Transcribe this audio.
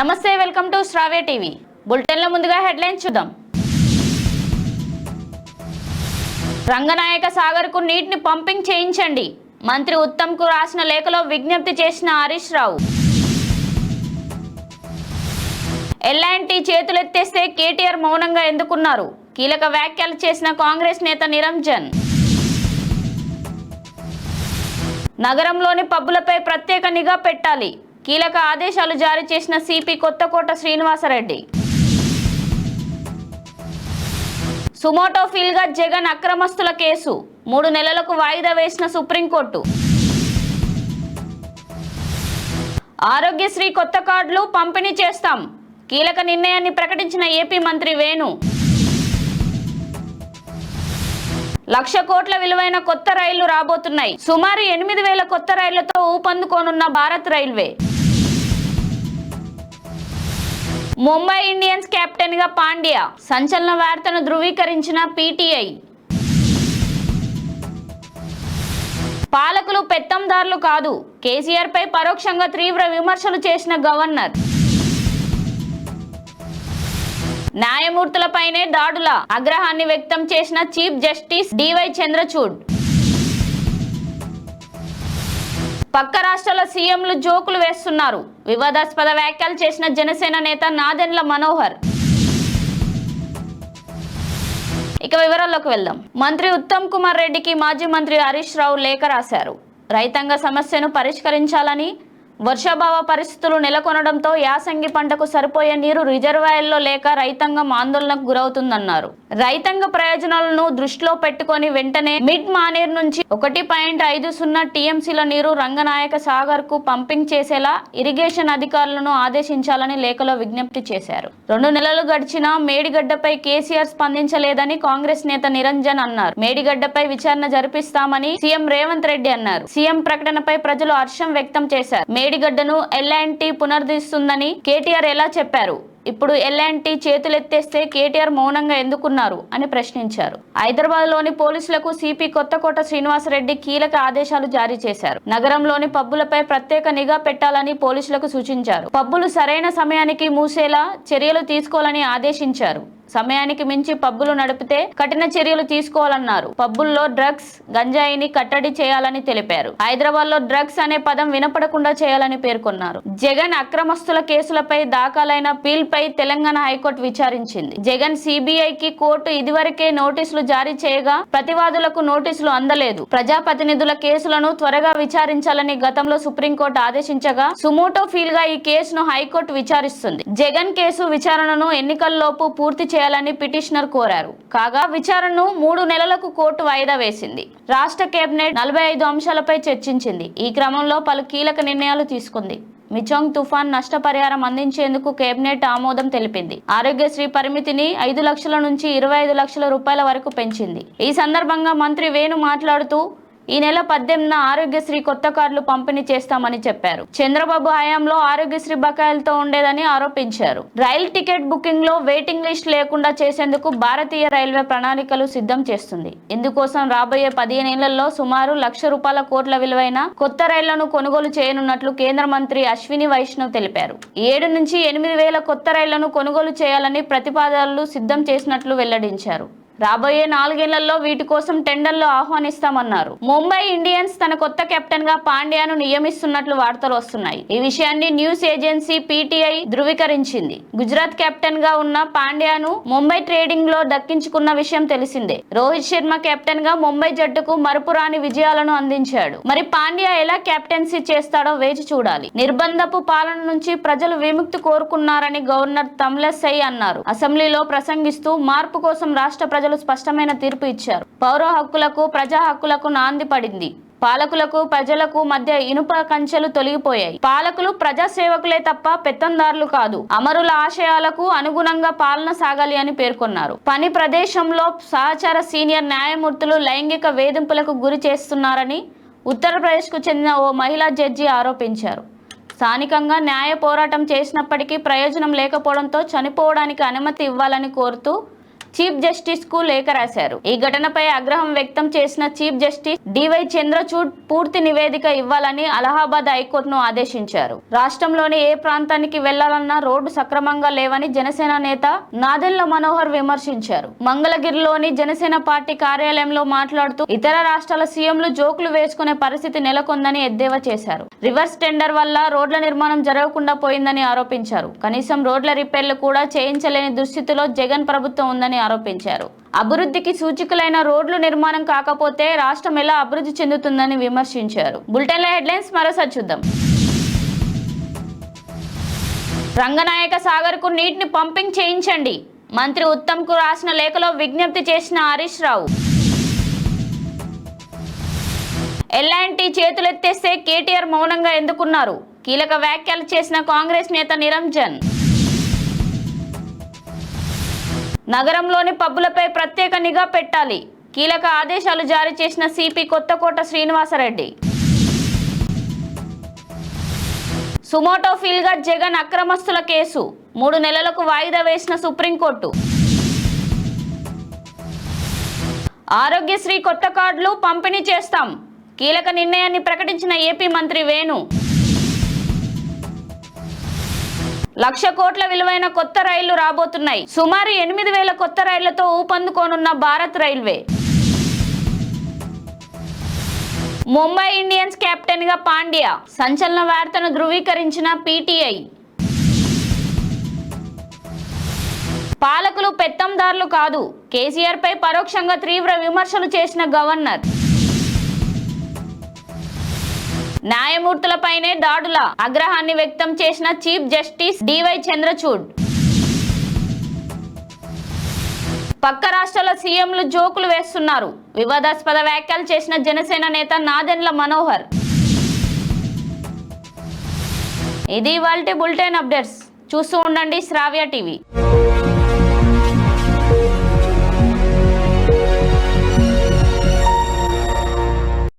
నమస్తే welcome to Sravya TV. బులెటిన్లో ముందుగా హెడ్లైన్స్ చూద్దాం. రంగనాయక సాగర్కు నీటిని పంపింగ్ చేయించండి. మంత్రి ఉత్తమ్కు రాసిన లేఖలో విజ్ఞప్తి చేసిన హరీష్ రావు. ఎల్లాంటి చేతులెత్తేస్తే కేటీఆర్ మౌనంగా ఎందుకున్నారు? కీలక వ్యాఖ్యలు చేసిన కాంగ్రెస్ నేత నిరంజన్. నగరంలోని పబ్బులపై ప్రత్యేక నిఘా పెట్టాలి. కీలక ఆదేశాలు జారీ చేసిన సిపి కొత్తకోట శ్రీనివాసరెడ్డి. సుమోటో ఫీల్గా జగన్ అక్రమస్తుల కేసు. మూడు నెలలకు వాయిదా వేసిన సుప్రీంకోర్టు. ఆరోగ్యశ్రీ కొత్త కార్డులు పంపిణీ చేస్తాం. కీలక నిర్ణయాన్ని ప్రకటించిన ఏపీ మంత్రి వేణు. లక్ష కోట్ల విలువైన కొత్త రైళ్ళు రాబోతున్నాయి. సుమారు ఎనిమిది వేల కొత్త రైళ్ళతో ఊపందుకోనున్న భారత్ రైల్వే. ముంబై ఇండియన్స్ కెప్టెన్గా పాండ్యా సంచలన వార్తను ధృవీకరించిన పీటీఐ. పాలకులు పెత్తందారులు కాదు కేసీఆర్ పై పరోక్షంగా తీవ్ర విమర్శలు చేసిన గవర్నర్. న్యాయమూర్తులపైనే దాడుల ఆగ్రహాన్ని వ్యక్తం చేసిన చీఫ్ జస్టిస్ డివై చంద్రచూడ్. పక్క రాష్ట్రాల సీఎంలు జోకులు వేస్తున్నారు. వివాదాస్పద వ్యాఖ్యలు చేసిన జనసేన నేత నాదెండ్ల మనోహర్. ఇక వివరాల్లోకి వెళ్దాం. మంత్రి ఉత్తమ్ కుమార్ రెడ్డికి మాజీ మంత్రి హరీష్ రావు లేఖ రాశారు. రైతాంగ సమస్యను పరిష్కరించాలని వర్షాభావ పరిస్థితులు నెలకొనడంతో యాసంగి పంటకు సరిపోయే నీరు రిజర్వాయర్లో లేక రైతాంగం ఆందోళనకు గురవుతుందన్నారు. రైతాంగ ప్రయోజనాలను దృష్టిలో పెట్టుకొని వెంటనే మిడ్ మానేర్ నుంచి ఒకటి పాయింట్ ఐదు సున్నా టీఎంసీల నీరు రంగనాయక సాగర్కు పంపింగ్ చేసేలా ఇరిగేషన్ అధికారులను ఆదేశించాలని లేఖలో విజ్ఞప్తి చేశారు. రెండు నెలలు గడిచినా మేడిగడ్డపై కేసీఆర్ స్పందించలేదని కాంగ్రెస్ నేత నిరంజన్ అన్నారు. మేడిగడ్డపై విచారణ జరిపిస్తామని సీఎం రేవంత్ రెడ్డి అన్నారు. సీఎం ప్రకటనపై ప్రజలు హర్షం వ్యక్తం చేశారు. మేడిగడ్డను ఎల్ఎన్టీ పునరుద్ధరిస్తుందని కేటీఆర్ ఎలా చెప్పారు? ఇప్పుడు ఎల్ఎన్టీ చేతులెత్తేస్తే కేటీఆర్ మౌనంగా ఎందుకున్నారు అని ప్రశ్నించారు. హైదరాబాద్లోని పోలీసులకు సిపి కొత్తకోట శ్రీనివాసరెడ్డి కీలక ఆదేశాలు జారీ చేశారు. నగరంలోని పబ్బులపై ప్రత్యేక నిఘా పెట్టాలని పోలీసులకు సూచించారు. పబ్బులు సరైన సమయానికి మూసేలా చర్యలు తీసుకోవాలని ఆదేశించారు. సమయానికి మించి పబ్బులు నడిపితే కఠిన చర్యలు తీసుకోవాలన్నారు. పబ్బుల్లో డ్రగ్స్ గంజాయిని కట్టడి చేయాలని తెలిపారు. హైదరాబాద్లో డ్రగ్స్ అనే పదం వినపడకుండా చేయాలని పేర్కొన్నారు. జగన్ అక్రమస్తుల కేసులపై దాఖలైన పీల్ పై తెలంగాణ హైకోర్టు విచారించింది. జగన్ సిబిఐకి కోర్టు ఇదివరకే నోటీసులు జారీ చేయగా ప్రతివాదులకు నోటీసులు అందలేదు. ప్రజాప్రతినిధుల కేసులను త్వరగా విచారించాలని గతంలో సుప్రీంకోర్టు ఆదేశించగా సుమోటో ఫీల్గా ఈ కేసును హైకోర్టు విచారిస్తుంది. జగన్ కేసు విచారణను ఎన్నికల్లోపు పూర్తి చేయాలని పిటిషనర్ కోరారు. కాగా విచారణను మూడు నెలలకు కోర్టు వాయిదా వేసింది. రాష్ట్ర కేబినెట్ నలభై ఐదు అంశాలపై చర్చించింది. ఈ క్రమంలో పలు కీలక నిర్ణయాలు తీసుకుంది. మిచోంగ్ తుఫాన్ నష్టపరిహారం అందించేందుకు కేబినెట్ ఆమోదం తెలిపింది. ఆరోగ్యశ్రీ పరిమితిని ఐదు లక్షల నుంచి ఇరవై ఐదు లక్షల రూపాయల వరకు పెంచింది. ఈ సందర్భంగా మంత్రి వేణు మాట్లాడుతూ ఈ నెల పద్దెనిమిదిన ఆరోగ్యశ్రీ కొత్త కార్డులు పంపిణీ చేస్తామని చెప్పారు. చంద్రబాబు హయాంలో ఆరోగ్యశ్రీ బకాయిలతో ఉండేదని ఆరోపించారు. రైల్ టికెట్ బుకింగ్లో వెయిటింగ్ లిస్ట్ లేకుండా చేసేందుకు భారతీయ రైల్వే ప్రణాళికలు సిద్ధం చేస్తుంది. ఇందుకోసం రాబోయే పదిహేను ఏళ్ళలో సుమారు లక్ష రూపాయల కోట్ల విలువైన కొత్త రైళ్ళను కొనుగోలు చేయనున్నట్లు కేంద్ర మంత్రి అశ్విని వైష్ణవ్ తెలిపారు. ఏడు నుంచి ఎనిమిది వేల కొత్త రైళ్ళను కొనుగోలు చేయాలని ప్రతిపాదనలు సిద్ధం చేసినట్లు వెల్లడించారు. రాబోయే నాలుగేళ్ళలో వీటి కోసం టెండర్లు ఆహ్వానిస్తామన్నారు. ముంబై ఇండియన్స్ తన కొత్త కెప్టెన్గా పాండ్యాను నియమిస్తున్నట్లు వార్తలు వస్తున్నాయి. ఈ విషయాన్ని న్యూస్ ఏజెన్సీ పీటీఐ ధృవీకరించింది. గుజరాత్ కెప్టెన్గా ఉన్న పాండ్యాను ముంబై ట్రేడింగ్లో దక్కించుకున్న విషయం తెలిసిందే. రోహిత్ శర్మ కెప్టెన్గా ముంబై జట్టుకు మరుపురాని విజయాలను అందించాడు. మరి పాండ్యా ఎలా కెప్టెన్సీ చేస్తాడో వేచి చూడాలి. నిర్బంధపు పాలన నుంచి ప్రజలు విముక్తి కోరుకున్నారని గవర్నర్ తమ్లసై అన్నారు. అసెంబ్లీలో ప్రసంగిస్తూ మార్పు కోసం రాష్ట్ర ప్రజలు స్పష్టమైన తీర్పు ఇచ్చారు. పౌర హక్కులకు ప్రజా హక్కులకు నాంది పడింది. పాలకులకు ప్రజలకు మధ్య ఇనుప కంచెలు తొలగిపోయాయి. పాలకులు ప్రజా సేవకులే తప్ప పెత్తందారులు కాదు. అమరుల ఆశయాలకు అనుగుణంగా పాలన సాగాలి అని పేర్కొన్నారు. పని ప్రదేశంలో సహచార సీనియర్ న్యాయమూర్తులు లైంగిక వేధింపులకు గురి చేస్తున్నారని ఉత్తరప్రదేశ్కు చెందిన ఓ మహిళా జడ్జి ఆరోపించారు. స్థానికంగా న్యాయ పోరాటం చేసినప్పటికీ ప్రయోజనం లేకపోవడంతో చనిపోవడానికి అనుమతి ఇవ్వాలని కోరుతూ చీఫ్ జస్టిస్కు లేఖ రాశారు. ఈ ఘటనపై ఆగ్రహం వ్యక్తం చేసిన చీఫ్ జస్టిస్ డివై చంద్రచూడ్ పూర్తి నివేదిక ఇవ్వాలని అలహాబాద్ హైకోర్టును ఆదేశించారు. రాష్ట్రంలోని ఏ ప్రాంతానికి వెళ్ళాలన్నా రోడ్డు సక్రమంగా లేవని జనసేన నేత నాదెళ్ళ మనోహర్ విమర్శించారు. మంగళగిరిలోని జనసేన పార్టీ కార్యాలయంలో మాట్లాడుతూ ఇతర రాష్ట్రాల సీఎంలు జోకులు వేసుకునే పరిస్థితి నెలకొందని ఎద్దేవా చేశారు. రివర్స్ టెండర్ వల్ల రోడ్ల నిర్మాణం జరగకుండా పోయిందని ఆరోపించారు. కనీసం రోడ్ల రిపేర్లు కూడా చేయించలేని దుస్థితిలో జగన్ ప్రభుత్వం ఉందని ఆరోపించారు. అభివృద్ధికి సూచికలైన రోడ్లు నిర్మాణం కాకపోతే రాష్ట్రం ఎలా అభివృద్ధి చెందుతుందని విమర్శించారు. బులెటిన్ల హెడ్లైన్స్ మరోసారి చూద్దాం. రంగనాయక సాగర్కు నీటిని పంపింగ్ చేయించండి. మంత్రి ఉత్తమ్కు రాసిన లేఖలో విజ్ఞప్తి చేసిన హరీష్ రావు. ఎల్లాంటి చేతులెత్తేస్తే కేటీఆర్ మౌనంగా ఎందుకున్నారు? కీలక వ్యాఖ్యలు చేసిన కాంగ్రెస్ నేత నిరంజన్. నగరంలోని పబ్బులపై ప్రత్యేక నిఘా పెట్టాలి. కీలక ఆదేశాలు జారీ చేసిన సిపి కొత్తకోట శ్రీనివాసరెడ్డి. సుమోటో ఫీల్గా జగన్ అక్రమస్తుల కేసు. మూడు నెలలకు వాయిదా వేసిన సుప్రీంకోర్టు. ఆరోగ్యశ్రీ కొత్త కార్డులు పంపిణీ చేస్తాం. కీలక నిర్ణయాన్ని ప్రకటించిన ఏపీ మంత్రి వేణు. లక్ష కోట్ల విలువైన కొత్త రైళ్ళు రాబోతున్నాయి. సుమారు ఎనిమిది వేల కొత్త రైళ్ళతో ఊపందుకోనున్న భారత్ రైల్వే. ముంబై ఇండియన్స్ కెప్టెన్గా పాండ్యా సంచలన వార్తను ధృవీకరించిన పీటీఐ. పాలకులు పెత్తందారులు కాదు కేసీఆర్ పై పరోక్షంగా తీవ్ర విమర్శలు చేసిన గవర్నర్. న్యాయమూర్తులపైనే దాడుల ఆగ్రహాన్ని వ్యక్తం చేసిన చీఫ్ జస్టిస్ డివై చంద్రచూడ్. పక్క రాష్ట్రాల సీఎంలు జోకులు వేస్తున్నారు. వివాదాస్పద వ్యాఖ్యలు చేసిన జనసేన నేత నాదెండ్ల మనోహర్. ఇది వాళ్ళ బులెటిన్ అప్డేట్స్. చూస్తూ ఉండండి శ్రావ్య టీవీ.